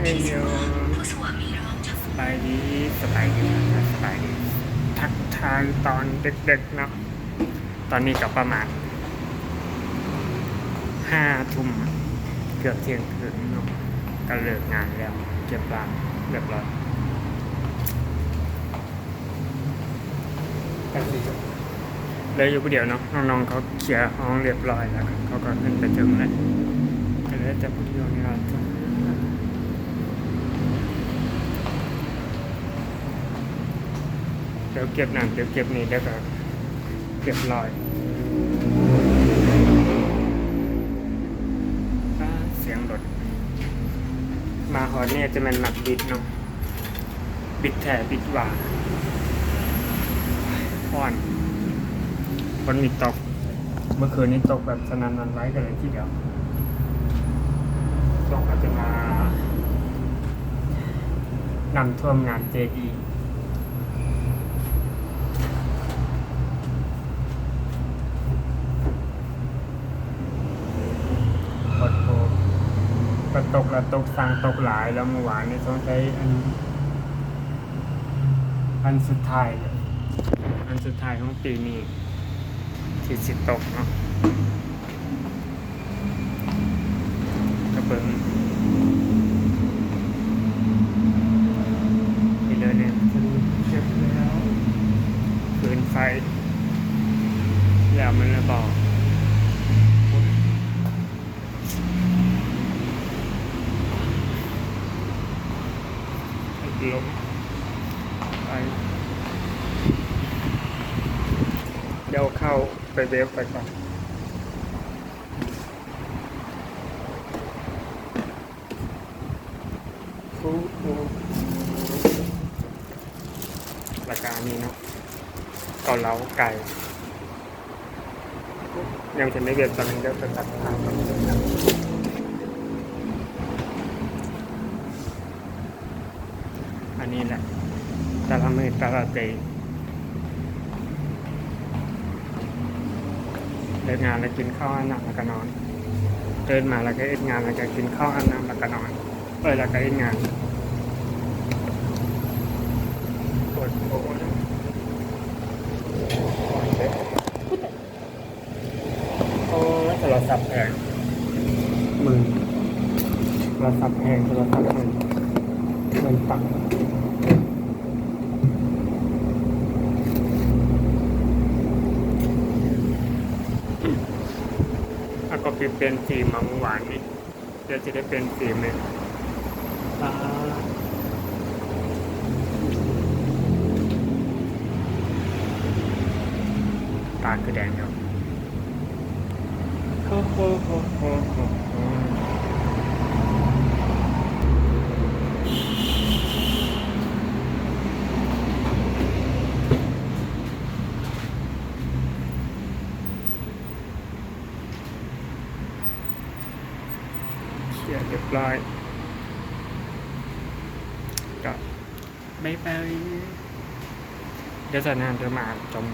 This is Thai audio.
เฮโยสบายดีสบายดีสบายดี ทักทายตอนเดึกๆเนาะตอนนี้ก็ประมาณห้าทุ่มเกือบเที่ยงคืนเนาะก็เลิกงานแล้ว เก็บร้านเรียบร้อยเลยอยู่คนเดียวเนาะน้องๆเขาเคลียร์ห้องเรียบร้อยแล้วเขาก็ขึ้นไปถึงแล้วก็เลยจะพูดเรื่องนี้เราจะเดี๋ยวเก็บนั่นเดี๋ยวเก็บนี่เดี๋ยวก็เก็บรอยเสียงรถมาหอเนี่ยจะเป็นหมักบิดเนาะบิดแถบิดหวานอ่อนฝนมีตก เมื่อคืนนี้ตกแบบสนั่นหวันไว้กันเลยทีเดียวตกอาจจะมานำท่วมงานเจดีกดโทก็ ตกแล้วตกสร้างตกหลายแล้วเมื่อวานนี้ต้องใช้อัน อันสุดท้าย อันสุดท้ายของปีนี้ที่สิตกเนาะกระเบิงไปเลยเนี่ยฉันเก็บแล้วฟืนไฟ แล้วมันเลยบอก ล้มไปเดี๋ยวเข้าไปเวฟไปก่อนฟูฟูรายการนี้เนาะเกาเหลาไก่ ยังจะไม่เบียดตอนนี้เดี๋ยวจะตัดทาง อันนี้แหละตาละมือตาละตยเลิกงานแล้วกินข้าวอาบน้ำแล้วก็นอนเดินมาแล้วก็เอ็ดงานแล้วก็กินข้าวอาบน้ำแล้วก็นอนเออแล้วก็เอ็ดงานปวดโอ้ยโอ้โทรศัพท์แพงหมื่นโทรศัพท์แพงโทรศัพท์หมื่น เงินตังค์แล้วก็เปลี่ยนฟิล์มมาเมื่อวานนี้เดี๋ยวจะได้เป็นฟิล์มเลยตาตาคือแดงเดียวโอ้โหโอ้โหโอ้โห เสียเรียบร้อยก็ไม่ไปเดี๋ยวจะนานจะมาจม